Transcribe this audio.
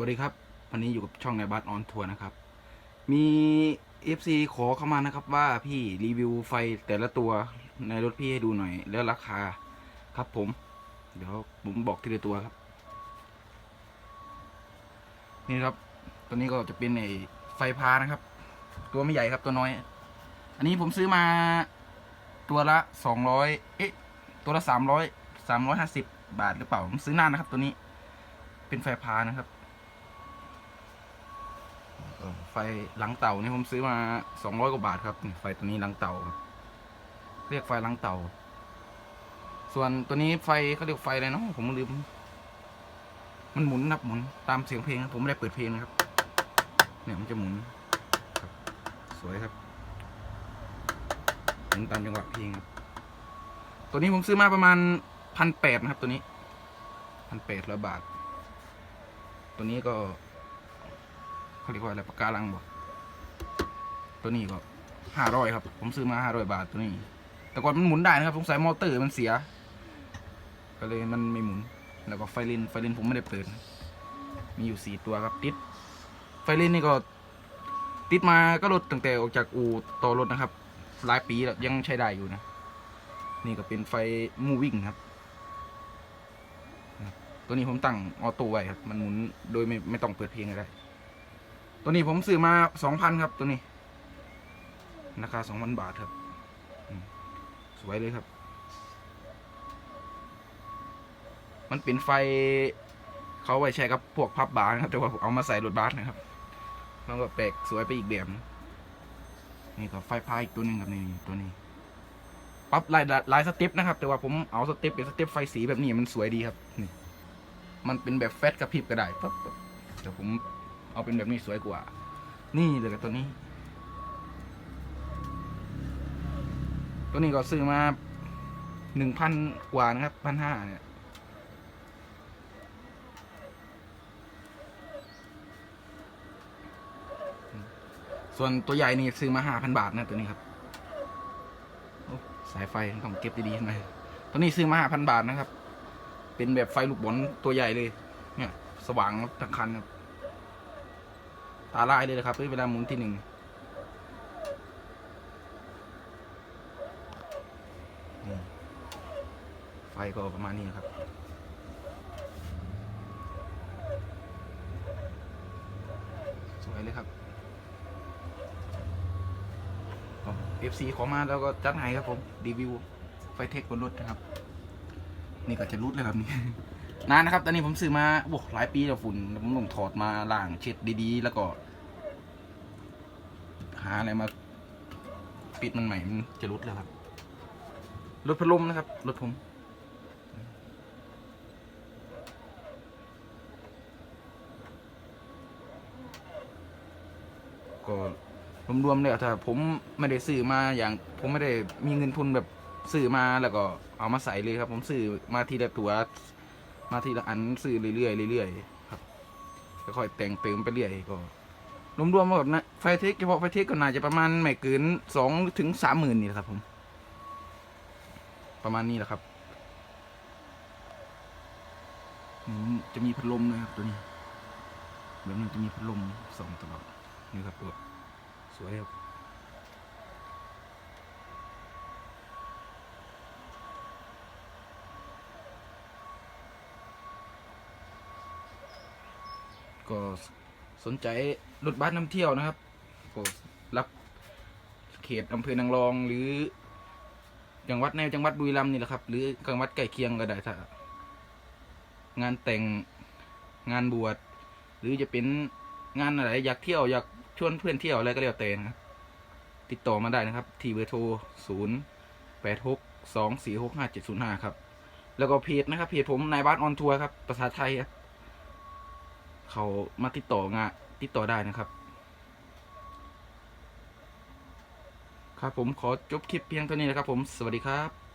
วัสดีครับ วันนี้อยู่กับช่องในบัสออนทัวร์นะครับ มี FC ขอเข้ามานะครับว่าพี่รีวิวไฟแต่ละตัวในรถพี่ให้ดูหน่อย แล้วราคาครับผม เดี๋ยวผมบอกทีละตัวครับ นี่ครับ ตัวนี้ก็จะเป็นไอไฟพานะครับ ตัวไม่ใหญ่ครับตัวน้อย อันนี้ผมซื้อมาตัวละสองร้อยเอ๊ะตัวละสามร้อยสามร้อยห้าสิบบาทหรือเปล่าผมซื้อนานนะครับตัวนี้เป็นไฟพานะครับ ไฟหลังเต่านี่ผมซื้อมาสองร้อยกว่าบาทครับไฟตัวนี้หลังเต่าครับเรียกไฟหลังเต่า ส่วนตัวนี้ไฟเขาเรียกไฟอะไรเนาะผมลืม มันหมุนนะครับหมุนตามเสียงเพลงครับผมไม่ได้เปิดเพลงนะครับ เนี่ยมันจะหมุนครับ สวยครับหมุนตามจังหวะเพลงครับตัวนี้ผมซื้อมาประมาณพันแปดนะครับ ตัวนี้พันแปดร้อยบาท ตัวนี้ก็ เขาเรียกว่าอะไรปากการังบ่ตัวนี้ก็ห้าร้อยครับ ผมซื้อมาห้าร้อยบาทตัวนี้ แต่ก่อนมันหมุนได้นะครับสงสัยมอเตอร์มันเสีย ก็เลยมันไม่หมุน แล้วก็ไฟลินไฟลินผมไม่ได้เปิด มีอยู่สี่ตัวครับติด ไฟลินนี่ก็ติดมาก็รถตั้งแต่ออกจากอู่ต่อรถนะครับ หลายปีแล้วยังใช้ได้อยู่นะ นี่ก็เป็นไฟมูวิ่งครับ ตัวนี้ผมตั้งออโต้ไว้ครับ มันหมุนโดยไม่ไม่ต้องเปิดเพลงอะไร ตัวนี้ผมซื้อมาสองพันครับตัวนี้ ราคาสองพันบาทครับ สวยเลยครับ มันเป็นไฟเขาไว้ใช้กับพวกพับบาร์นะครับ แต่ว่าผมเอามาใส่รถบัสนะครับมันก็แปลกสวยไปอีกแบบนี่ก็ไฟพายอีกตัวหนึงครับนี่ตัวนี้ปรับลายลายสต็ปนะครับ แต่ว่าผมเอาสต็ปเป็นสต็ปไฟสีแบบนี้มันสวยดีครับนี่มันเป็นแบบแฟตกระพริบก็ได้ปั๊บปั๊บแต่ผม เอาเป็นแบบนี้สวยกว่า นี่เลยกับตัวนี้ ตัวนี้ก็ซื้อมาหนึ่งพันกว่านะครับพันห้าเนี่ยส่วนตัวใหญ่นี่ซื้อมาห้าพันบาทนะตัวนี้ครับสายไฟต้องเก็บดีๆน่อยตัวนี้ซื้อมาห้าพันบาทนะครับ เป็นแบบไฟลูกบอลตัวใหญ่เลย เนี่ย สว่างทั้งคันครับ ตาลายเลยนะครับเวลาหมุนที่หนึ่งไฟก็ประมาณนี้ครับสวยเลยครับเอฟซีขอมาแล้วก็จัดให้ครับผมรีวิวไฟเทคบนรถนะครับ นี่ก็จะรุดเลยครับนี่ นานนะครับ ตอนนี้ผมซื้อมาโอ้หลายปีแล้วฝุ่นผมต้องถอดมาล้างเช็ดดีๆ แล้วก็ หาอะไรมาปิดมันใหม่มันจะรุดแล้วครับรถพัดลมนะครับรถผมก็รวมๆเลยอะถ้าผมไม่ได้ซื้อมาอย่าง ผมไม่ได้มีเงินทุนแบบซื้อมาแล้วก็เอามาใส่เลยครับ ผมซื้อมาทีละตัว มาทีละอันซื้อเรื่อยๆเรื่อยๆครับค่อยๆแต่งเติมไปเรื่อยก็รวมๆหมดนะไฟเทคเฉพาะไฟเทคก็น่าจะประมาณไม่เกินสองถึงสามหมื่นนี่แหละครับผม ประมาณนี้แหละครับจะมีพัดลมนะครับตัวนี้แบบนี้จะมีพัดลมส่องตลอดนี่ครับตัวสวยครับ ก็สนใจรถบัสนำเที่ยวนะครับก็รับเขตอำเภอนางรองหรือจังหวัดในจังหวัดบุรีรัมย์นี่แหละครับ หรือจังหวัดใกล้เคียงก็ได้ถ้างานแต่งงานบวชหรือจะเป็นงานอะไรอยากเที่ยวอยากชวนเพื่อนเที่ยวอะไรก็แล้วแต่นะครับติดต่อมาได้นะครับ ที่เบอร์โทรศูนย์แปดหกสองสี่หกห้าเจ็ดศูนย์ห้าครับ แล้วก็เพจนะครับเพจผมนายบ้านออนทัวร์ครับภาษาไทยครับ เขามาติดต่องานติดต่อได้นะครับ ครับผมขอจบคลิปเพียงเท่านี้นะครับผมสวัสดีครับ